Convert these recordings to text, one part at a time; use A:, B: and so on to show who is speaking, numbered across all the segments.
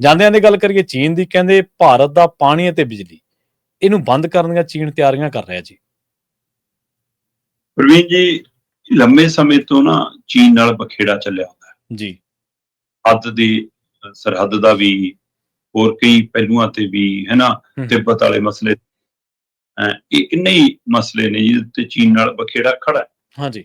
A: ਜਾਂਦਿਆਂ ਦੀ ਗੱਲ ਕਰੀਏ ਚੀਨ ਦੀ ਕਹਿੰਦੇ ਭਾਰਤ ਦਾ ਪਾਣੀ ਅਤੇ ਬਿਜਲੀ ਇਹਨੂੰ ਬੰਦ ਕਰਨ ਦੀਆਂ ਚੀਨ ਤਿਆਰੀਆਂ ਕਰ ਰਿਹਾ ਜੀ।
B: ਪ੍ਰਵੀਨ ਜੀ ਲੰਮੇ ਸਮੇਂ ਤੋਂ ਨਾ ਚੀਨ ਨਾਲ ਬਖੇੜਾ ਚੱਲਿਆ ਹੁੰਦਾ
A: ਜੀ।
B: ਹੱਦ ਦੀ ਸਰਹੱਦ ਦਾ ਵੀ ਹੋਰ ਕਈ ਪਹਿਲੂਆਂ ਤੇ ਵੀ ਹੈ। ਨਾ
A: ਹਮ।
B: ਤਿੱਬਤ ਵਾਲੇ ਮਸਲੇ। ਇਹ ਕਿੰਨੇ ਹੀ ਮਸਲੇ ਨੇ ਜਿਹਦੇ ਤੇ ਚੀਨ ਨਾਲ ਬਖੇੜਾ ਖੜਾ ਹੈ।
A: ਹਾਂਜੀ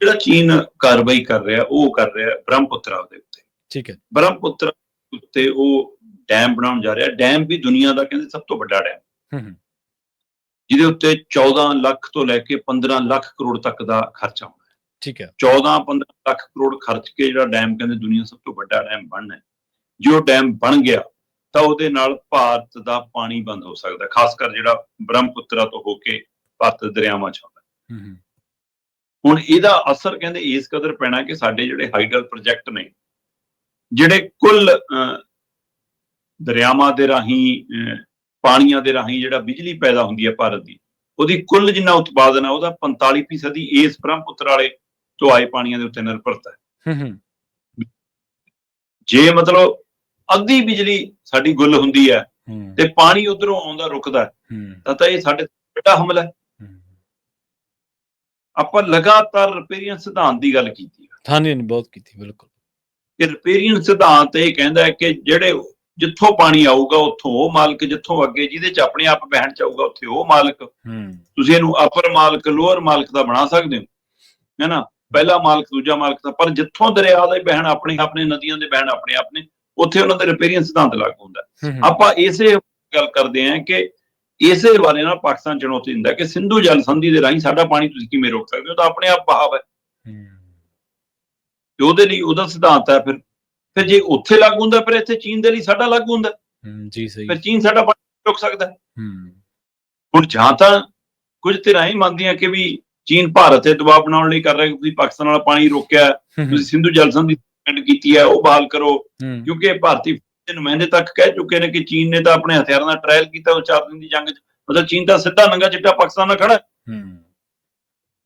B: ਜਿਹੜਾ ਚੀਨ ਕਾਰਵਾਈ ਕਰ ਰਿਹਾ ਉਹ ਕਰ ਰਿਹਾ ਬ੍ਰਹਮਪੁੱਤਰਾ ਦੇ ਉੱਤੇ।
A: ਠੀਕ ਹੈ।
B: ਬ੍ਰਹਮਪੁੱਤਰਾ ਉੱਤੇ ਉਹ ਡੈਮ ਬਣਾਉਣ ਜਾ ਰਿਹਾ। ਡੈਮ ਵੀ ਦੁਨੀਆ ਦਾ ਕਹਿੰਦੇ ਸਭ ਤੋਂ ਵੱਡਾ ਡੈਮ ਜਿਹਦੇ ਉੱਤੇ 14 ਲੱਖ ਤੋਂ ਲੈ ਕੇ 15 ਲੱਖ ਕਰੋੜ ਤੱਕ ਦਾ ਖਰਚਾ ਆਉਣਾ ਹੈ।
A: ਠੀਕ ਹੈ।
B: 14 15 ਲੱਖ ਕਰੋੜ ਖਰਚ ਕੇ ਜਿਹੜਾ ਡੈਮ ਕਹਿੰਦੇ ਦੁਨੀਆ ਸਭ ਤੋਂ ਵੱਡਾ ਡੈਮ ਬਣਨਾ ਹੈ। ਜੇ ਉਹ ਡੈਮ ਬਣ ਗਿਆ ਤਾਂ ਉਹਦੇ ਨਾਲ ਭਾਰਤ ਦਾ ਪਾਣੀ ਬੰਦ ਹੋ ਸਕਦਾ ਖਾਸ ਕਰ ਜਿਹੜਾ ਬ੍ਰਹਮਪੁੱਤਰਾ ਤੋਂ ਹੋ ਕੇ ਭਾਰਤ ਦਰਿਆਵਾਂ ਚ ਆਉਂਦਾ ਹੁਣ ਇਹਦਾ ਅਸਰ ਕਹਿੰਦੇ ਇਸ ਕਦਰ ਪੈਣਾ ਕਿ ਸਾਡੇ ਜਿਹੜੇ ਹਾਈਡਲ ਪ੍ਰੋਜੈਕਟ ਨੇ ਜਿਹੜੇ ਕੁੱਲ ਦਰਿਆਵਾਂ ਦੇ ਰਾਹੀਂ ਪਾਣੀਆਂ ਦੇ ਰਾਹੀਂ ਜਿਹੜਾ ਬਿਜਲੀ ਪੈਦਾ ਹੁੰਦੀ ਹੈ ਭਾਰਤ ਦੀ ਉਹਦੀ ਕੁੱਲ ਜਿੰਨਾ ਉਤਪਾਦਨ ਹੈ ਉਹਦਾ 45% ਹੀ ਇਸ ਬ੍ਰਹਮਪੁੱਤਰ ਵਾਲੇ ਤੋਂ ਆਏ ਪਾਣੀਆਂ ਦੇ ਉੱਤੇ ਨਿਰਭਰਤਾ ਹੈ।
A: ਹੂੰ ਹੂੰ।
B: ਜੇ ਮਤਲਬ ਅੱਧੀ ਬਿਜਲੀ ਸਾਡੀ ਗੁੱਲ ਹੁੰਦੀ ਹੈ ਤੇ ਪਾਣੀ ਉਧਰੋਂ ਆਉਂਦਾ ਰੁਕਦਾ ਤਾਂ ਤਾਂ ਇਹ ਸਾਡੇ ਵੱਡਾ ਹਮਲਾ ਹੈ। ਆਪਾਂ ਲਗਾਤਾਰ ਰਿਪੇਰੀਅਨ ਸਿਧਾਂਤ ਦੀ ਗੱਲ ਕੀਤੀ ਹੈ।
A: ਹਾਂਜੀ, ਬਹੁਤ ਕੀਤੀ ਬਿਲਕੁਲ।
B: ਕਿ ਰਿਪੇਰੀਅਨ ਸਿਧਾਂਤ ਇਹ ਕਹਿੰਦਾ ਹੈ ਕਿ ਜਿਹੜੇ ਜਿੱਥੋਂ ਪਾਣੀ ਆਊਗਾ ਉੱਥੋਂ ਉਹ ਮਾਲਕ ਜਿੱਥੋਂ ਅੱਗੇ ਜਿਹਦੇ ਚ ਆਪਣੇ ਆਪ ਬਹਿਣ ਚ ਆਊਗਾ ਉੱਥੇ ਉਹ ਮਾਲਕ। ਤੁਸੀਂ ਇਹਨੂੰ ਅਪਰ ਮਾਲਕ ਲੋਅਰ ਮਾਲਕ ਦਾ ਬਣਾ ਸਕਦੇ ਹੋ ਹੈ ਨਾ? ਪਹਿਲਾ ਮਾਲਕ ਦੂਜਾ ਮਾਲਕ ਦਾ ਪਰ ਜਿੱਥੋਂ ਦਰਿਆ ਦੇ ਬਹਿਣ ਆਪਣੇ ਆਪਣੇ ਨਦੀਆਂ ਦੇ ਬਹਿਣ ਆਪਣੇ ਆਪਣੇ ਉੱਥੇ ਉਹਨਾਂ ਦੇ ਰਿਪੇਰੀਅਨ ਸਿਧਾਂਤ ਲਾਗੂ ਹੁੰਦਾ ਆਪਾਂ ਇਸੇ ਗੱਲ ਕਰਦੇ ਹਾਂ ਕਿ ਇਸੇ ਬਾਰੇ ਨਾਲ ਪਾਕਿਸਤਾਨ ਚੁਣੌਤੀ ਦਿੰਦਾ ਕਿ ਸਿੰਧੂ ਜਲ ਸੰਧੀ ਦੇ ਰਾਹੀਂ ਸਾਡਾ ਪਾਣੀ ਤੁਸੀਂ ਕਿਵੇਂ ਰੋਕ ਸਕਦੇ ਹੋ? ਤਾਂ ਆਪਣੇ ਆਪ ਬਹਾਵ ਹੂੰ। ਤੇ ਉਹਦੇ ਲਈ ਉਹਦਾ ਸਿਧਾਂਤ ਹੈ ਫਿਰ। ਫਿਰ ਜੇ ਉੱਥੇ ਲਾਗੂ ਹੁੰਦਾ ਫਿਰ ਇੱਥੇ ਚੀਨ ਦੇ ਲਈ ਸਾਡਾ ਲਾਗੂ ਹੁੰਦਾ।
A: ਜੀ ਸਹੀ।
B: ਫਿਰ ਚੀਨ ਸਾਡਾ ਰੋਕ ਸਕਦਾ। ਹੈ। ਹੁਣ ਜਾਂ ਤਾਂ ਕੁਝ ਧਿਰਾਂ ਹੀ ਮੰਨਦੀਆਂ ਕਿ ਵੀ ਚੀਨ ਭਾਰਤ ਤੇ ਦਬਾਅ ਬਣਾਉਣ ਲਈ ਕਰ ਰਿਹਾ ਕਿ ਤੁਸੀਂ ਪਾਕਿਸਤਾਨ ਵਾਲਾ ਪਾਣੀ ਰੋਕਿਆ ਤੁਸੀਂ ਸਿੰਧੂ ਜਲ ਸੰਧੀ suspend ਕੀਤੀ ਹੈ ਉਹ ਬਹਾਲ ਕਰੋ। ਕਿਉਂਕਿ ਭਾਰਤੀ ਫੌਜ ਦੇ ਨੁਮਾਇੰਦੇ ਤੱਕ ਕਹਿ ਚੁੱਕੇ ਨੇ ਕਿ ਚੀਨ ਨੇ ਤਾਂ ਆਪਣੇ ਹਥਿਆਰਾਂ ਦਾ ਟ੍ਰਾਇਲ ਕੀਤਾ ਉਹ ਚਾਰ ਦਿਨ ਦੀ ਜੰਗ 'ਚ। ਮਤਲਬ ਚੀਨ ਤਾਂ ਸਿੱਧਾ ਨੰਗਾ ਚਿੱਟਾ ਪਾਕਿਸਤਾਨ ਨਾਲ ਖੜਾ ਹੈ।
A: ਹੂੰ।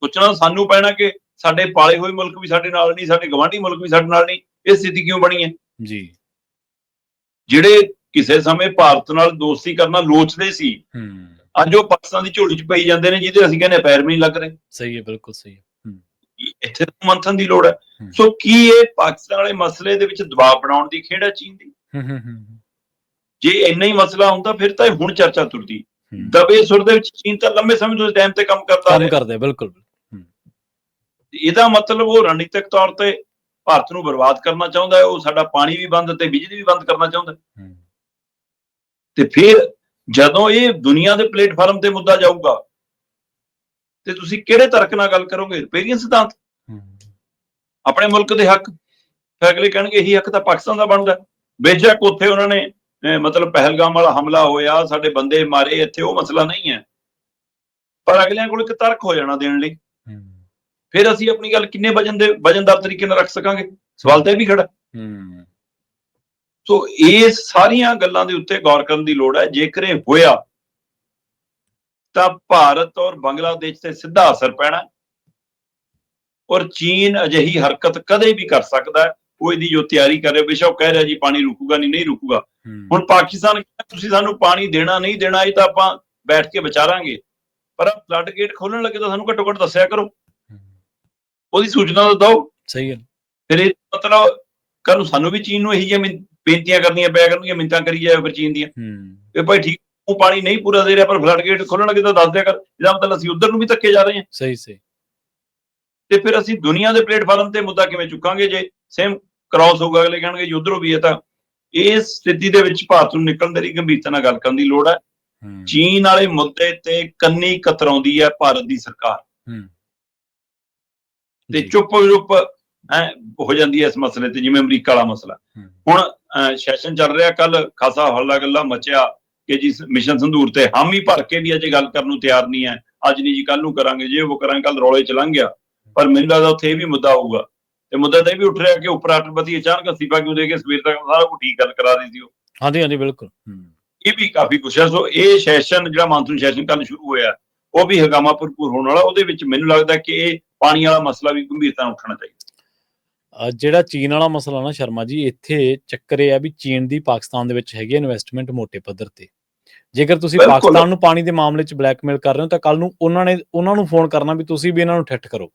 B: ਸੋਚਣਾ ਸਾਨੂੰ ਪੈਣਾ ਕਿ ਸਾਡੇ ਪਾਲੇ ਹੋਏ ਮੁਲਕ ਵੀ ਸਾਡੇ ਨਾਲ ਨਹੀਂ ਸਾਡੇ ਗਵਾਂਢੀ ਮੁਲਕ ਵੀ ਸਾਡੇ ਨਾਲ ਨਹੀਂ ਇਹ ਸਥਿਤੀ ਕਿਉਂ ਬਣੀ ਹੈ?
A: ਜੀ।
B: ਜਿਹੜੇ ਕਿਸੇ ਸਮੇਂ ਭਾਰਤ ਨਾਲ ਦੋਸਤੀ ਕਰਨਾ ਲੋਚਦੇ ਸੀ
A: ਹੂੰ।
B: ਅੱਜ ਉਹ ਪਾਕਿਸਤਾਨ ਦੀ ਝੋਲੀ 'ਚ ਪਈ ਜਾਂਦੇ ਨੇ ਜਿਹਦੇ ਅਸੀਂ ਕਹਿੰਦੇ ਪੈਰ ਵੀ ਨਹੀਂ ਲੱਗ ਰਹੇ।
A: ਸਹੀ ਹੈ ਬਿਲਕੁਲ ਸਹੀ ਹੈ।
B: ਇੱਥੇ ਤਾਂ ਮੰਥਨ ਦੀ ਲੋੜ ਹੈ। ਸੋ ਕੀ ਇਹ ਪਾਕਿਸਤਾਨ ਵਾਲੇ ਮਸਲੇ ਦੇ ਵਿੱਚ ਦਬਾਅ ਬਣਾਉਣ ਦੀ ਖੇਡ ਹੈ ਚੀਨ ਦੀ? ਜੇ ਇੰਨਾ ਹੀ ਮਸਲਾ ਹੁੰਦਾ ਫਿਰ ਤਾਂ ਇਹ ਹੁਣ ਚਰਚਾ ਤੁਰਦੀ। ਦਬੇ ਸੁਰ ਦੇ ਵਿੱਚ ਚੀਨ ਤਾਂ ਲੰਮੇ ਸਮੇਂ ਤੋਂ ਟਾਈਮ ਤੇ ਕੰਮ ਕਰਦਾ
A: ਕੰਮ
B: ਰਿਹਾ।
A: ਕਰਦੇ ਆ, ਬਿਲਕੁਲ।
B: ਇਹਦਾ ਮਤਲਬ ਉਹ ਰਣਨੀਤਿਕ ਤੌਰ ਤੇ ਭਾਰਤ ਨੂੰ ਬਰਬਾਦ ਕਰਨਾ ਚਾਹੁੰਦਾ ਹੈ ਉਹ ਸਾਡਾ ਪਾਣੀ ਵੀ ਬੰਦ ਤੇ ਬਿਜਲੀ ਵੀ ਬੰਦ ਕਰਨਾ ਚਾਹੁੰਦਾ ਤੇ ਫਿਰ ਜਦੋਂ ਇਹ ਦੁਨੀਆ ਦੇ ਪਲੇਟਫਾਰਮ ਤੇ ਮੁੱਦਾ ਜਾਊਗਾ ਤੇ ਤੁਸੀਂ ਕਿਹੜੇ ਤਰਕ ਨਾਲ ਗੱਲ ਕਰੋਗੇ? ਰਿਪੇਰੀਅਨ ਸਿਧਾਂਤ? ਆਪਣੇ ਮੁਲਕ ਦੇ ਹੱਕ? ਫਿਰ ਅਗਲੇ ਕਹਿਣਗੇ ਇਹੀ ਹੱਕ ਤਾਂ ਪਾਕਿਸਤਾਨ ਦਾ ਬਣਦਾ। ਬੇਸ਼ੱਕ ਉੱਥੇ ਉਹਨਾਂ ਨੇ ਮਤਲਬ ਪਹਿਲਗਾਮ ਵਾਲਾ ਹਮਲਾ ਹੋਇਆ ਸਾਡੇ ਬੰਦੇ ਮਾਰੇ ਇੱਥੇ ਉਹ ਮਸਲਾ ਨਹੀਂ ਹੈ। ਪਰ ਅਗਲਿਆਂ ਕੋਲ ਇੱਕ ਤਰਕ ਹੋ ਜਾਣਾ ਦੇਣ ਲਈ। ਫਿਰ ਅਸੀਂ ਆਪਣੀ ਗੱਲ ਕਿੰਨੇ ਵਜਨ ਦੇ ਵਜਨਦਾਰ ਤਰੀਕੇ ਨਾਲ ਰੱਖ ਸਕਾਂਗੇ? ਸਵਾਲ ਤਾਂ ਇਹ ਵੀ ਖੜਾ। ਹੈ। ਸੋ ਇਹ ਸਾਰੀਆਂ ਗੱਲਾਂ ਦੇ ਉੱਤੇ ਗੌਰ ਕਰਨ ਦੀ ਲੋੜ ਹੈ। ਜੇਕਰ ਇਹ ਹੋਇਆ ਤਾਂ ਭਾਰਤ ਔਰ ਬੰਗਲਾਦੇਸ਼ ਤੇ ਸਿੱਧਾ ਅਸਰ ਪੈਣਾ। ਔਰ ਚੀਨ ਅਜਿਹੀ ਹਰਕਤ ਕਦੇ ਵੀ ਕਰ ਸਕਦਾ ਹੈ। ਉਹ ਇਹਦੀ ਜੋ ਤਿਆਰੀ ਕਰ ਰਿਹਾ ਬੇਸ਼ੱਕ ਉਹ ਕਹਿ ਰਿਹਾ ਜੀ ਪਾਣੀ ਰੁਕੂਗਾ ਨਹੀਂ ਨਹੀਂ ਰੁਕੂਗਾ। ਹੁਣ ਪਾਕਿਸਤਾਨ ਕਹਿੰਦਾ ਤੁਸੀਂ ਸਾਨੂੰ ਪਾਣੀ ਦੇਣਾ ਨਹੀਂ ਦੇਣਾ ਇਹ ਤਾਂ ਆਪਾਂ ਬੈਠ ਕੇ ਵਿਚਾਰਾਂਗੇ। ਪਰ ਫਲੱਡ ਗੇਟ ਖੋਲਣ ਲੱਗੇ ਤਾਂ ਸਾਨੂੰ ਘੱਟੋ ਘੱਟ ਦੱਸਿਆ ਕਰੋ। ਉਹਦੀ ਸੂਚਨਾ ਤਾਂ ਦਿਓ।
A: ਸਹੀ ਹੈ
B: ਫਿਰ ਇਹ ਮਤਲਬ ਕੱਲ ਨੂੰ ਸਾਨੂੰ ਵੀ ਚੀਨ ਨੂੰ ਇਹੀ ਜਿਹੀਆਂ ਮਿੰ- ਬੇਨਤੀਆਂ ਕਰਨੀਆਂ ਪਿਆ ਕਰਨਗੀਆਂ ਮਿੰਤਾਂ ਕਰੀ ਜਾਏ ਫਿਰ ਚੀਨ ਦੀਆਂ।
A: ਹੂੰ।
B: ਕਿ ਭਾਈ ਠੀਕ ਉਹ ਪਾਣੀ ਨਹੀਂ ਪੂਰਾ ਦੇ ਰਿਹਾ ਪਰ ਫਲੱਡ ਗੇਟ ਖੋਲਣ ਲੱਗੇ ਤਾਂ ਦੱਸ ਦਿਆ ਕਰ। ਇਹਦਾ ਮਤਲਬ ਅਸੀਂ ਉਧਰ ਨੂੰ ਵੀ ਧੱਕੇ ਜਾ ਰਹੇ ਹਾਂ।
A: ਸਹੀ ਸਹੀ।
B: ਤੇ ਫਿਰ ਅਸੀਂ ਦੁਨੀਆ ਦੇ ਪਲੇਟਫਾਰਮ ਤੇ ਮੁੱਦਾ ਕਿਵੇਂ ਚੁੱਕਾਂਗੇ ਜੇ ਸੇਮ ਕ੍ਰਾਸ ਹੋਊਗਾ ਅਗਲੇ ਕਹਿਣਗੇ ਜੀ ਉਧਰੋਂ ਵੀ ਹੈ ਤਾਂ ਇਸ ਸਥਿਤੀ ਦੇ ਵਿੱਚ ਭਾਰਤ ਨੂੰ ਨਿਕਲਣ ਦੇ ਲਈ ਗੰਭੀਰਤਾ ਨਾਲ ਗੱਲ ਕਰਨ ਦੀ ਲੋੜ ਹੈ।
A: ਹੂੰ।
B: ਚੀਨ ਵਾਲੇ ਮੁੱਦੇ ਤੇ ਕੰਨੀ ਕਤਰਾਉਂਦੀ ਹੈ ਭਾਰਤ ਦੀ ਸਰਕਾਰ।
A: ਹੂੰ।
B: ਤੇ ਚੁੱਪ ਚੁੱਪ ਹੈਂ, ਹੋ ਜਾਂਦੀ ਹੈ ਇਸ ਮਸਲੇ ਤੇ ਜਿਵੇਂ ਅਮਰੀਕਾ ਵਾਲਾ ਮਸਲਾ। ਹੁਣ ਸੈਸ਼ਨ ਚੱਲ ਰਿਹਾ ਕੱਲ ਖਾਸਾ ਹੱਲਾ ਗੱਲਾ ਮਚਿਆ ਕਿ ਜੀ ਮਿਸ਼ਨ ਸੰਧੂਰ ਤੇ ਹਾਮੀ ਭਰ ਕੇ ਵੀ ਅਜੇ ਗੱਲ ਕਰਨ ਨੂੰ ਤਿਆਰ ਨਹੀਂ ਹੈ ਅੱਜ ਨਹੀਂ ਜੀ ਕੱਲ ਨੂੰ ਕਰਾਂਗੇ ਜੇ ਉਹ ਕਰਾਂਗੇ ਕੱਲ ਰੌਲੇ ਚ ਲੰਘ ਗਿਆ। ਪਰ ਮੈਨੂੰ ਲੱਗਦਾ ਉੱਥੇ ਇਹ ਵੀ ਮੁੱਦਾ ਹੋਊਗਾ। ਤੇ ਮੁੱਦਾ ਤਾਂ ਇਹ ਵੀ ਉੱਠ ਰਿਹਾ ਕਿ ਉਪ ਰਾਸ਼ਟਰਪਤੀ ਅਚਾਨਕ ਅਸਤੀਫਾ ਕਿਉਂ ਦੇ ਕੇ ਸਵੇਰ ਤੱਕ ਸਾਰਾ ਕੁਝ ਠੀਕ ਗੱਲ ਕਰਾ ਰਹੀ ਸੀ ਉਹ।
A: ਹਾਂਜੀ ਹਾਂਜੀ ਬਿਲਕੁਲ।
B: ਇਹ ਵੀ ਕਾਫੀ ਕੁਛ ਹੈ। ਸੋ ਇਹ ਸੈਸ਼ਨ ਜਿਹੜਾ ਮਾਨਸੂਨ ਸੈਸ਼ਨ ਕੱਲ ਸ਼ੁਰੂ ਹੋਇਆ ਉਹ ਵੀ ਹਗਾਮਾ ਭਰਪੂਰ ਹੋਣ ਵਾਲਾ ਉਹਦੇ ਵਿੱਚ ਮੈਨੂੰ ਲੱਗਦਾ ਕਿ ਇਹ ਪਾਣੀ ਵਾਲਾ ਮਸਲਾ ਵੀ ਗੰਭੀਰਤਾ ਨਾਲ ਉੱਠਣਾ ਚਾਹੀਦਾ।
A: ਜਿਹੜਾ ਚੀਨ ਵਾਲਾ ਮਸਲਾ ਨਾ ਸ਼ਰਮਾ ਜੀ ਇੱਥੇ ਚੱਕਰ ਇਹ ਆ ਵੀ ਚੀਨ ਦੀ ਪਾਕਿਸਤਾਨ ਦੇ ਵਿੱਚ ਹੈਗੀ ਇਨਵੈਸਟਮੈਂਟ ਮੋٹے ਪੱਧਰ ਤੇ। ਜੇਕਰ ਤੁਸੀਂ। ਪਾਕਿਸਤਾਨ ਨੂੰ ਪਾਣੀ ਦੇ ਮਾਮਲੇ 'ਚ ਬਲੈਕਮੇਲ ਕਰ ਰਹੇ ਹੋ ਤਾਂ ਕੱਲ ਨੂੰ ਉਹਨਾਂ ਨੇ ਉਹਨਾਂ ਨੂੰ ਫੋਨ ਕਰਨਾ ਵੀ ਤੁਸੀਂ ਵੀ ਇਹਨਾਂ ਨੂੰ ਠੱਠ ਕਰੋ।